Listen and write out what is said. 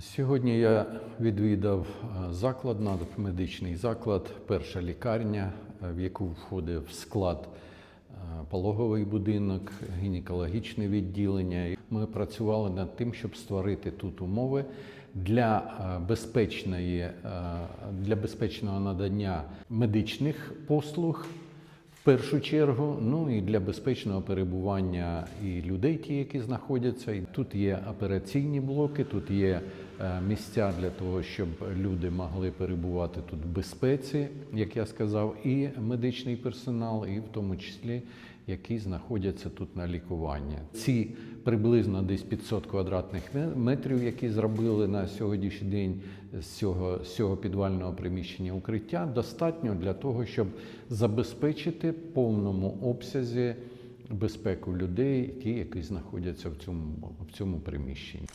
Сьогодні я відвідав е, заклад, медичний заклад, перша лікарня, е, в яку входив склад е, пологовий будинок, гінекологічне відділення. Ми працювали над тим, щоб створити тут умови для безпечної, для безпечного надання медичних послуг. Першу чергу, ну і для безпечного перебування і людей, ті, які знаходяться. І тут є операційні блоки, тут є е, місця для того, щоб люди могли перебувати тут в безпеці, як я сказав, і медичний персонал, і в тому числі які знаходяться тут на лікуванні. Ці приблизно десь 500 квадратних метрів, які зробили на сьогоднішній день з цього, з цього підвального приміщення укриття, достатньо для того, щоб забезпечити повному обсязі безпеку людей, ті, які знаходяться в цьому, в цьому приміщенні.